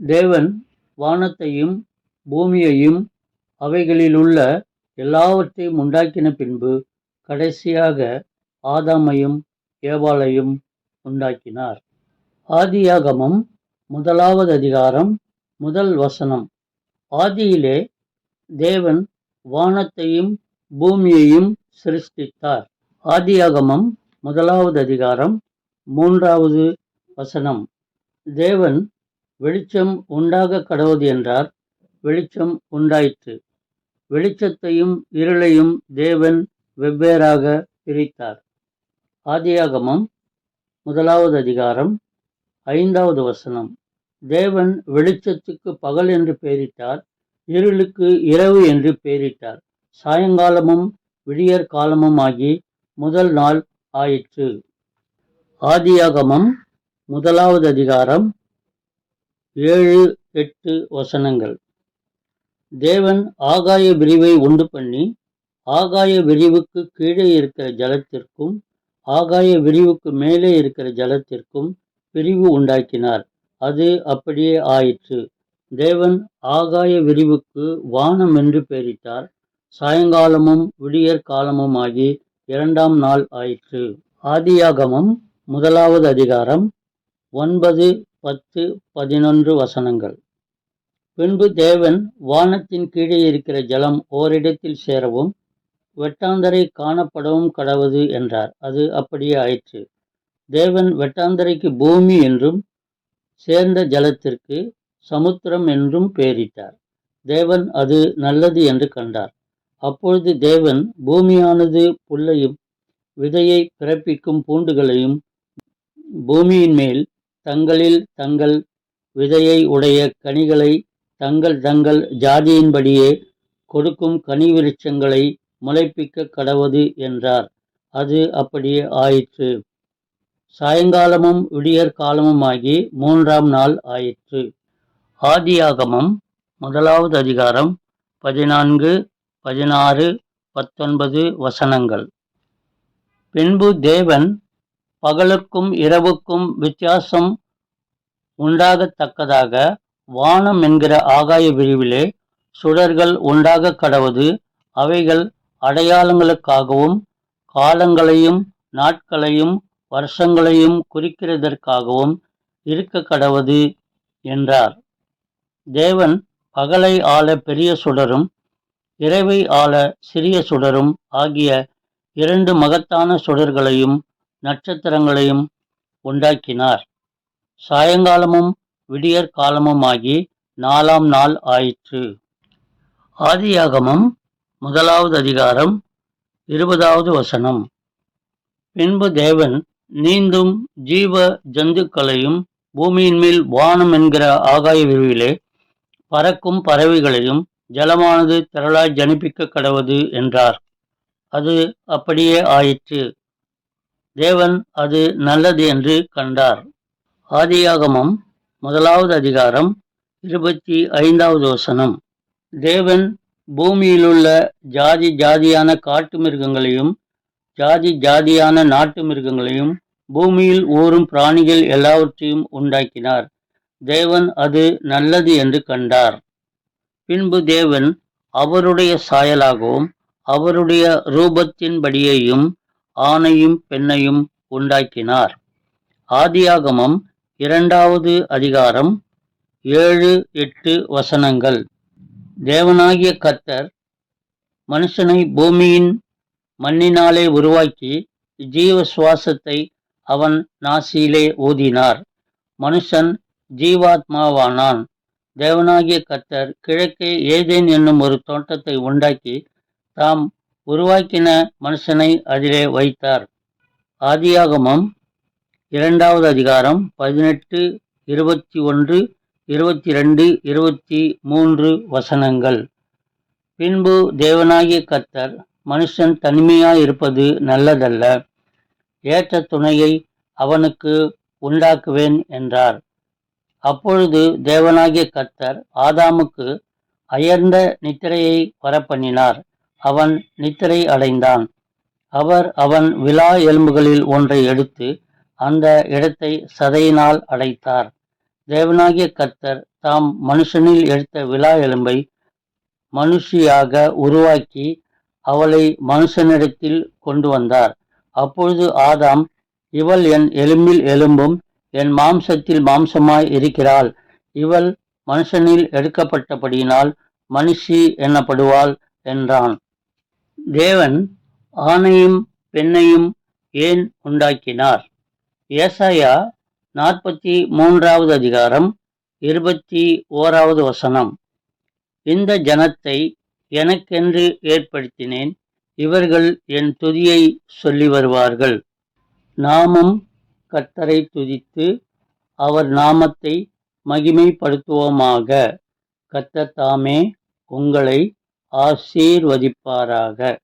தேவன் வானத்தையும் பூமியையும் அவைகளிலுள்ள எல்லாவற்றையும் உண்டாக்கின பின்பு கடைசியாக ஆதாமையும் ஏவாளையும் உண்டாக்கினார். ஆதியாகமம் முதலாவது அதிகாரம் முதல் வசனம். ஆதியிலே தேவன் வானத்தையும் பூமியையும் சிருஷ்டித்தார். ஆதியாகமம் முதலாவது அதிகாரம் மூன்றாவது வசனம். தேவன் வெளிச்சம் உண்டாக கடவுது என்றார். வெளிச்சம் உண்டாயிற்று. வெளிச்சத்தையும் இருளையும் தேவன் வெவ்வேறாக பிரித்தார். ஆதியாகமம் முதலாவது அதிகாரம் ஐந்தாவது வசனம். தேவன் வெளிச்சத்துக்கு பகல் என்று பெயரிட்டார் இருளுக்கு இரவு என்று பெயரிட்டார். சாயங்காலமும் விடியற் காலமும் ஆகி முதல் நாள் ஆயிற்று. ஆதியாகமம் முதலாவது அதிகாரம் ஏழு எட்டு வசனங்கள். தேவன் ஆகாய விரிவை உண்டு பண்ணி ஆகாய விரிவுக்கு கீழே இருக்கிற ஜலத்திற்கும் ஆகாய விரிவுக்கு மேலே இருக்கிற ஜலத்திற்கும் பிரிவு உண்டாக்கினார். அது அப்படியே ஆயிற்று. தேவன் ஆகாய விரிவுக்கு வானம் என்று பெயரிட்டார். சாயங்காலமும் விடியற் காலமும் ஆகி இரண்டாம் நாள் ஆயிற்று. ஆதியாகமம் முதலாவது அதிகாரம் ஒன்பது பத்து பதினொன்று வசனங்கள். பின்பு தேவன் வானத்தின் கீழே இருக்கிற ஜலம் ஓரிடத்தில் சேரவும் வெட்டாந்தரை காணப்படவும் கடவுது என்றார். அது அப்படியே ஆயிற்று. தேவன் வெட்டாந்தரைக்கு பூமி என்றும் சேர்ந்த ஜலத்திற்கு சமுத்திரம் என்றும் பெயரிட்டார். தேவன் அது நல்லது என்று கண்டார். அப்பொழுது தேவன் பூமியானது புல்லையும் விதையை பிறப்பிக்கும் பூண்டுகளையும் பூமியின் மேல் தங்களில் தங்கள் விதையை உடைய கனிகளை தங்கள் தங்கள் ஜாதியின்படியே கொடுக்கும் கனி விருட்சங்களை முளைப்பிக்க கடவது என்றார். அது அப்படியே ஆயிற்று. சாயங்காலமும் விடியற் காலமுமாகி மூன்றாம் நாள் ஆயிற்று. ஆதியாகமம் முதலாவது அதிகாரம் பதினான்கு பதினாறு பத்தொன்பது வசனங்கள். பின்பு தேவன் பகலுக்கும் இரவுக்கும் வித்தியாசம் உண்டாகத்தக்கதாக வானம் என்கிற ஆகாய விரிவிலே சுடர்கள் உண்டாக கடவது அவைகள் அடையாளங்களுக்காகவும் காலங்களையும் நாட்களையும் வருஷங்களையும் குறிக்கிறதற்காகவும் இருக்க கடவது என்றார். தேவன் பகலை ஆள பெரிய சுடரும் இரவை ஆள சிறிய சுடரும் ஆகிய இரண்டு மகத்தான சுடர்களையும் நட்சத்திரங்களையும் உண்டாக்கினார். சாயங்காலமும் விடியற் காலமுமாகி நாலாம் நாள் ஆயிற்று. ஆதியாகமம் முதலாவது அதிகாரம் இருபதாவது வசனம். பின்பு தேவன் நீந்தும் ஜீவ ஜந்துக்களையும் பூமியின் மேல் வானம் என்கிற ஆகாய விரிவிலே பறக்கும் பறவைகளையும் ஜலமானது திரளாய் ஜனிப்பிக்க கடவது என்றார். அது அப்படியே ஆயிற்று. தேவன் அது நல்லது என்று கண்டார். ஆதியாகமம் முதலாவது அதிகாரம் இருபத்தி ஐந்தாவது வசனம். தேவன் பூமியிலுள்ள ஜாதி ஜாதியான காட்டு மிருகங்களையும் ஜாதி ஜாதியான நாட்டு மிருகங்களையும் பூமியில் ஊறும் பிராணிகள் எல்லாவற்றையும் உண்டாக்கினார். தேவன் அது நல்லது என்று கண்டார். பின்பு தேவன் அவருடைய சாயலாகவும் அவருடைய ரூபத்தின்படியையும் ஆணையும் பெண்ணையும் உண்டாக்கினார். ஆதியாகமம் இரண்டாவது அதிகாரம் ஏழு எட்டு வசனங்கள். தேவனாகிய கத்தர் மனுஷனை பூமியின் மண்ணினாலே உருவாக்கி ஜீவ சுவாசத்தை அவன் நாசியிலே ஊதினார். மனுஷன் ஜீவாத்மாவானான். தேவனாகிய கத்தர் கிழக்கே ஏதேன் என்னும் ஒரு தோட்டத்தை உண்டாக்கி தாம் உருவாக்கின மனுஷனை அதிலே வைத்தார். ஆதியாகமம் இரண்டாவது அதிகாரம் பதினெட்டு இருபத்தி ஒன்று இருபத்தி ரெண்டு இருபத்தி மூன்று வசனங்கள். பின்பு தேவனாகிய கத்தர் மனுஷன் தனிமையாய் இருப்பது நல்லதல்ல. ஏற்ற துணையை அவனுக்கு உண்டாக்குவேன் என்றார். அப்பொழுது தேவனாகிய கத்தர் ஆதாமுக்கு அயர்ந்த நித்திரையை வரப்பண்ணினார். அவன் நித்திரை அடைந்தான். அவர் அவன் விழா எலும்புகளில் ஒன்றை எடுத்து அந்த இடத்தை சதையினால் அடைத்தார். தேவனாகிய கர்த்தர் தாம் மனுஷனில் எடுத்த விழா எலும்பை மனுஷியாக உருவாக்கி அவளை மனுஷனிடத்தில் கொண்டு வந்தார். அப்பொழுது ஆதாம் இவள் என் எலும்பில் எலும்பும் என் மாம்சத்தில் மாம்சமாய் இருக்கிறாள். இவள் மனுஷனில் எடுக்கப்பட்டபடியினால் மனுஷி எனப்படுவாள் என்றான். தேவன் ஆணையும் பெண்ணையும் ஏன் உண்டாக்கினார்? ஏசாயா நாற்பத்தி மூன்றாவது அதிகாரம் இருபத்தி ஓராவது வசனம். இந்த ஜனத்தை எனக்கென்று ஏற்படுத்தினேன் இவர்கள் என் துதியை சொல்லி வருவார்கள். நாமும் கத்தரை துதித்து அவர் நாமத்தை மகிமைப்படுத்துவோமாக. கத்த தாமே உங்களை ஆசீர்வதிப்பாராக.